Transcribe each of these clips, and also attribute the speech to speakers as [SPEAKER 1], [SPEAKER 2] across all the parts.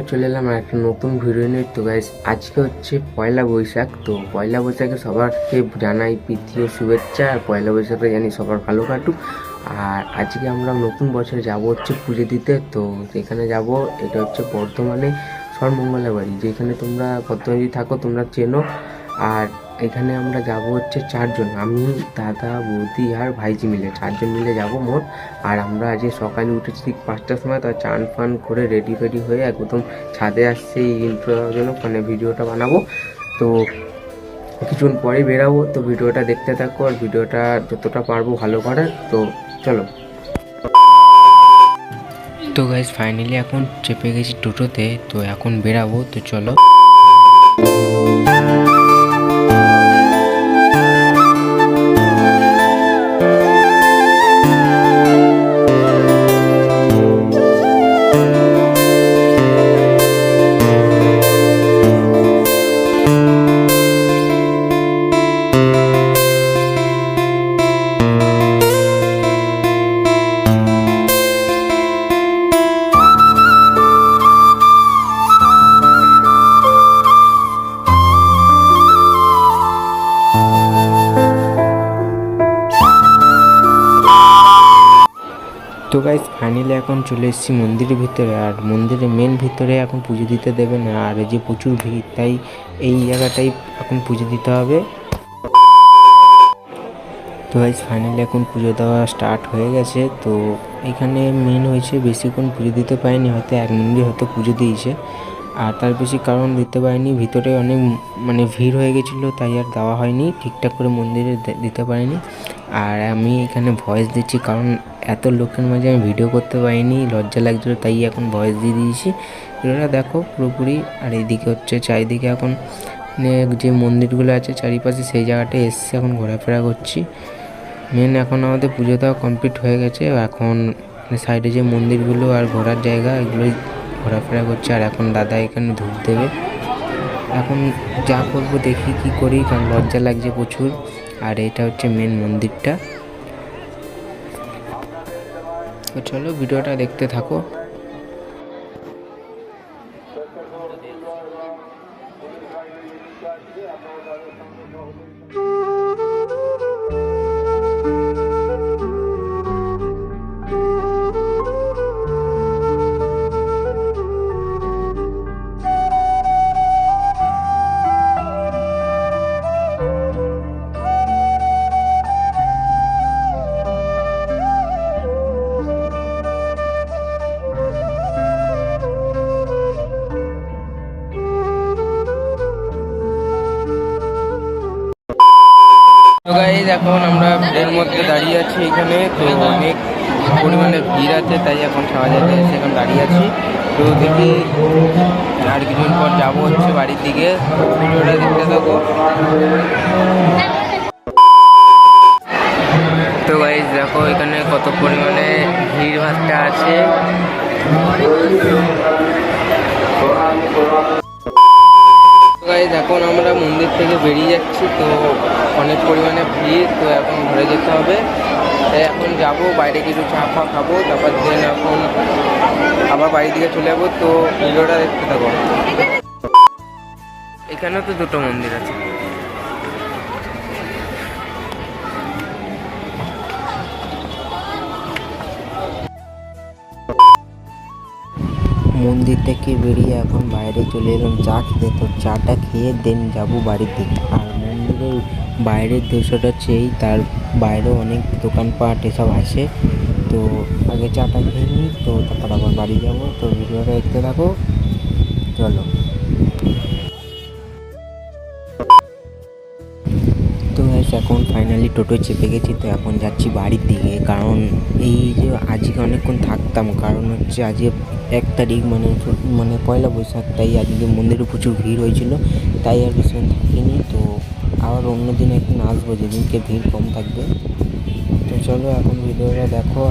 [SPEAKER 1] আবার চলে এলাম আর একটা নতুন ভিডিও নিয়ে। তো গাইস আজকে হচ্ছে পয়লা বৈশাখ। তো পয়লা বৈশাখে সবারকে জানাই প্রীতি ও শুভেচ্ছা। আর পয়লা বৈশাখে জানি সবার ভালো কাটুক। আর আজকে আমরা নতুন বছরে যাব হচ্ছে পুজো দিতে। তো এখানে যাব, এটা হচ্ছে বর্ধমানে সর্বমঙ্গলা বাড়ি। যেখানে তোমরা বর্ধমানে যদি থাকো, তোমরা চেনো। আর এখানে আমরা যাব হচ্ছে চারজন। আমি, দাদা, বৌদি আর ভাইজি মিলে। চারজন মিলে যাব মোট। আর আমরা আজকে সকালে উঠেছি ঠিক পাঁচটার সময় তার চান ফান করে রেডি ফেডি হয়ে একদম ছাদে আসছে এই ইন্ট্রো জন্য মানে ভিডিওটা বানাবো। তো কিছুক্ষণ পরে বেরাবো। তো ভিডিওটা দেখতে থাকো আর ভিডিওটা যতটা পারব ভালো করার তো চলো। তো গাইজ ফাইনালি এখন চেপে গেছি টোটোতে। তো এখন বেরাবো। তো চলো। তো গাইজ ফাইনালি এখন চলে এসেছি মন্দিরের ভিতরে। আর মন্দিরের মেন ভিতরে এখন পুজো দিতে দেবে না আর এই যে প্রচুর ভিড়, তাই এই জায়গাটাই এখন পুজো দিতে হবে। তো গাইজ ফাইনালি এখন পুজো দেওয়া স্টার্ট হয়ে গেছে। তো এখানে মেন হয়েছে বেশিক্ষণ পুজো দিতে পারিনি, হয়তো এক মিনিট হয়তো পুজো দিয়েছে। আর তার বেশি কারণ দিতে পারিনি, ভিতরে অনেক মানে ভিড় হয়ে গেছিল, তাই আর দেওয়া হয়নি। ঠিকঠাক করে মন্দিরে দিতে পারিনি। আর আমি এখানে ভয়েস দিচ্ছি কারণ এত লোকের মাঝে আমি ভিডিও করতে পারিনি, লজ্জা লাগছিল, তাই এখন ভয়েস দিয়ে দিয়েছি। ভিডিওটা দেখো পুরোপুরি, আর এইদিকে হচ্ছে চারিদিকে এখন মানে যে মন্দিরগুলো আছে চারিপাশে সেই জায়গাটায় এসছি এখন ঘোরাফেরা করছি। মেন এখন আমাদের পুজো দেওয়া কমপ্লিট হয়ে গেছে এখন সাইডে যে মন্দিরগুলো আর ঘোরার জায়গা, এগুলোই ঘোরাফেরা করছে। আর এখন দাদা এখানে ধূপ দেবে। এখন যা করব দেখি কি করি, কারণ লজ্জা লাগছে প্রচুর। আর এটা হচ্ছে মেন মন্দিরটা। তো চলো ভিডিওটা দেখতে থাকো। গাইজ এখন আমরা ভিড়ের মধ্যে দাঁড়িয়ে আছি এখানে। তো অনেক পরিমাণে ভিড় আছে, তাই এখন যাবে সেখানে দাঁড়িয়ে আছি। তো দেখি আর কিছুদিন পর যাব হচ্ছে বাড়ির দিকে। ভিডিওটা দেখতে থাকো। তো গাইজ দেখো এখানে কত পরিমাণে ভিড় ভাট্টা আছে। আমরা মন্দির থেকে বেরিয়ে যাচ্ছি, তো অনেক পরিমাণে ভিড়, তো এখন ঘরে যেতে হবে। এখন যাব, বাইরে কিছু চা ফা খাব, তারপর দেন এখন আবার বাড়ির দিকে চলে যাব। তো ভিডিওটা দেখতে থাকো। এখানে তো দুটো মন্দির আছে। মন্দির থেকে বেরিয়ে এখন বাইরে চলে এলাম? চা খেতে। তো চাটা খেয়ে দেন যাব বাড়ির দিকে। আর মন্দিরের বাইরের দৃশ্যটা চেয়েই তার বাইরেও অনেক দোকানপাট এসব আছে। তো আগে চাটা খেয়ে নিই, তো তারপর আবার বাড়ি যাব। তো ভিডিওটা দেখতে থাকো। চলো। এখন ফাইনালি টোটো চেপে গেছি, তো এখন যাচ্ছি বাড়ির দিকে। কারণ এই যে আজকে অনেকক্ষণ থাকতাম, কারণ হচ্ছে আজকে এক তারিখ মানে মানে পয়লা বৈশাখ, তাই আজকে মন্দিরে প্রচুর ভিড় হয়েছিল, তাই আর বেশিক্ষণ থাকিনি। তো আবার অন্য দিন একদিন আসব, যেদিনকে ভিড় কম থাকবে। তো চলো এখন ভিডিওটা দেখো।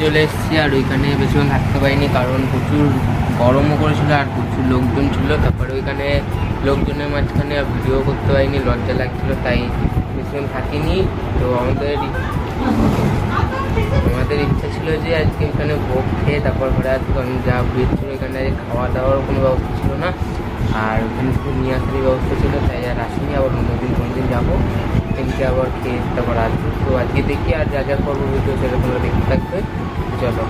[SPEAKER 1] চলে এসেছি আর ওইখানে বেশিক্ষণ থাকতে পারিনি কারণ প্রচুর গরমও করেছিল আর প্রচুর লোকজন ছিল। তারপরে ওইখানে লোকজনের মাঝখানে ভিডিও করতে পারিনি, লজ্জা লাগছিল, তাই বেশিক্ষণ থাকিনি। তো আমাদের আমাদের ইচ্ছা ছিল যে আজকে এখানে ভোগ খেয়ে তারপর ঘরে আসব, কারণ যা ভিড় ছিল এখানে খাওয়া দাওয়ার কোনো ব্যবস্থা ছিল না। আর ওখানে শুধু নিয়ে আসারই ব্যবস্থা ছিল, তাই আর আসিনি। আবার অন্যদিন কোনোদিন যাব? সেদিকে আবার খেয়ে তারপর আসব। তো আজকে দেখি আর যা যা করব ভিডিও তোমরা দেখতে থাকবে। চলো।